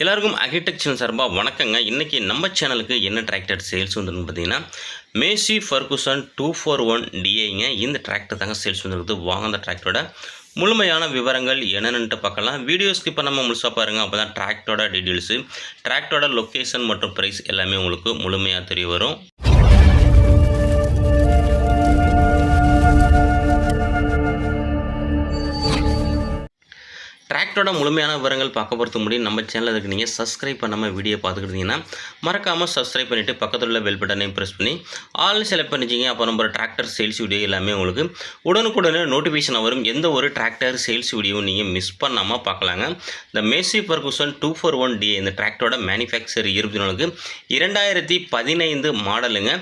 எல்லாருக்கும் அக்ரிடெக்சர் சார்பாக வணக்கங்க. இன்றைக்கி நம்ம சேனலுக்கு என்ன டிராக்டர் சேல்ஸ் வந்துருன்னு பார்த்தீங்கன்னா Massey Ferguson two four one டிஏங்க இந்த டிராக்டர் தாங்க சேல்ஸ் வந்துருக்குது. வாங்க அந்த டிராக்டரோட முழுமையான விவரங்கள் என்னென்னுட்டு பார்க்கலாம். வீடியோ ஸ்கிப் பண்ணாமல் முழுசாக பாருங்கள் அப்போ தான் டிராக்டரோட டீட்டெயில்ஸு டிராக்டரோட லொக்கேஷன் மற்றும் ப்ரைஸ் எல்லாமே உங்களுக்கு முழுமையாக தெரிய வரும். டிராக்டரோட முழுமையான விவரங்கள் பார்க்க பொறுத்த முடியும் நம்ம சேனலில் இருக்கு நீங்கள் சப்ஸ்கிரைப் பண்ணாமல் வீடியோ பார்த்துக்கிட்டீங்கன்னா மறக்காமல் சப்ஸ்கிரைப் பண்ணிவிட்டு பக்கத்தில் உள்ள பெல் பட்டனையும் ப்ரெஸ் பண்ணி ஆல் செலக்ட் பண்ணிச்சிங்க அப்போ நம்ம டிராக்டர் சேல்ஸ் வீடியோ எல்லாமே உங்களுக்கு உடனுக்குடனே நோட்டிஃபிகேஷன் வரும். எந்த ஒரு டிராக்டர் சேல்ஸ் வீடியோவும் நீங்கள் மிஸ் பண்ணாமல் பார்க்கலாங்க. இந்த Massey Ferguson two four one D இந்த டிராக்டரோட மேனுஃபேக்சர் இருபத்தி நாலுக்கு இரண்டாயிரத்தி பதினைந்து மாடலுங்க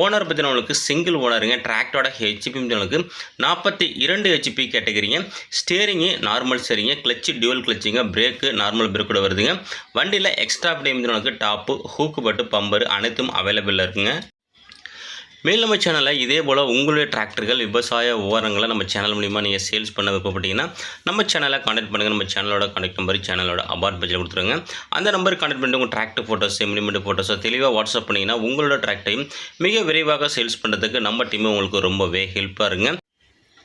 ஓனர் பற்றினவங்களுக்கு சிங்கிள் ஓனருங்க டிராக்டரோட ஹெச்பி நாற்பத்தி இரண்டு ஹெச்பி கேட்டகிரிங்க ஸ்டேரிங்கு நார்மல் சரிங்க கிளச்சு டியூவல் கிளச்சிங்க பிரேக்கு நார்மல் பிரேக்கோட வருதுங்க. வண்டியில் எக்ஸ்ட்ரா பற்றினவங்களுக்கு டாப்பு ஹூக்கு பட்டு பம்பர் அனைத்தும் அவைலபிளாக இருக்குங்க. மேல் நம்ம சேனலில் இதே போல் உங்களுடைய டிராக்டர்கள் விவசாய விவரங்களை நம்ம சேனல் மூலிமா நீங்கள் சேல்ஸ் பண்ண விருப்பப்பட்டீங்கன்னா நம்ம சேனலை காண்டாக்ட் பண்ணுங்கள் நம்ம சேனலோட காண்டாக்ட் நம்பர் சேனலோட அபார்ட் பட்ஜெட் கொடுத்துருங்க. அந்த நம்பருக்கு காண்டாக்ட் பண்ணிட்டு உங்கள் டிராக்டர் ஃபோட்டோஸ் இம்ப்ளிமெண்ட் ஃபோட்டோஸோ தெளிவாக வாட்ஸ்அப் பண்ணிங்கன்னா உங்களோட டிராக்டரையும் மிக விரைவாக சேல்ஸ் பண்ணுறதுக்கு நம்ம டீம் உங்களுக்கு ரொம்பவே ஹெல்ப்பாக இருங்க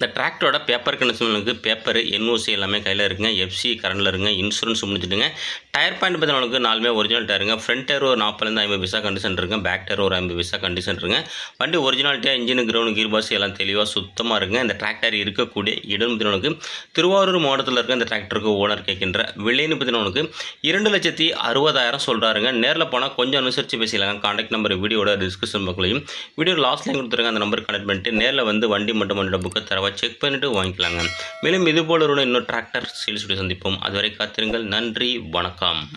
இந்த டிராக்டரோட பேப்பர் கண்டிஷனுக்கு பேப்பர் என்ஓசி எல்லாமே கையில் இருக்குங்க. எஃப்சி கரண்டில் இருங்க இன்சூரன்ஸ் முடிச்சுட்டுங்க டயர் பாயிண்ட் பார்த்தீங்கன்னா நாலுமே ஒரிஜினல் டயருங்க ஃப்ரண்ட் டயர் ஒரு நாற்பதுலேருந்து ஐம்பது விசா கண்டிஷன் இருக்குங்க. பேக் டயர் ஒரு ஐம்பது விசா கண்டிஷன் இருக்குங்க. வண்டி ஒரிஜினாலிட்டியாக இன்ஜின் கிரௌண்ட் கீர் பாஸ் எல்லாம் தெளிவாக சுத்தமாக இருக்குங்க. இந்த டிராக்டர் இருக்கக்கூடிய இடம் பார்த்தீங்கன்னா திருவாரூர் மாவட்டத்தில் இருக்க இந்த டிராக்டருக்கு ஓனர் கேட்கின்ற விலைன்னு பார்த்தீங்கன்னா இரண்டு லட்சத்தி அறுபதாயிரம் சொல்கிறாருங்க நேரில் போனால் கொஞ்சம் அனுசரித்து பேசிக்கலாங்க. கான்டாக்ட் நம்பர் வீடியோட டிஸ்கிரிப்ஷன் பக்கலையும் வீடியோ லாஸ்ட்லையும் கொடுத்துருங்க. அந்த நம்பர் கனெக்ட் பண்ணிட்டு நேரில் வந்து வண்டி மட்டும் வண்டியோட புக்கை தரவா செக் பண்ணிவிட்டு வாங்கிக்கலாங்க. மேலும் இது போல இன்னொரு டிராக்டர் சேல்ஸ் சந்திப்போம். அதுவரை காத்திருங்கள். நன்றி. வணக்கம்.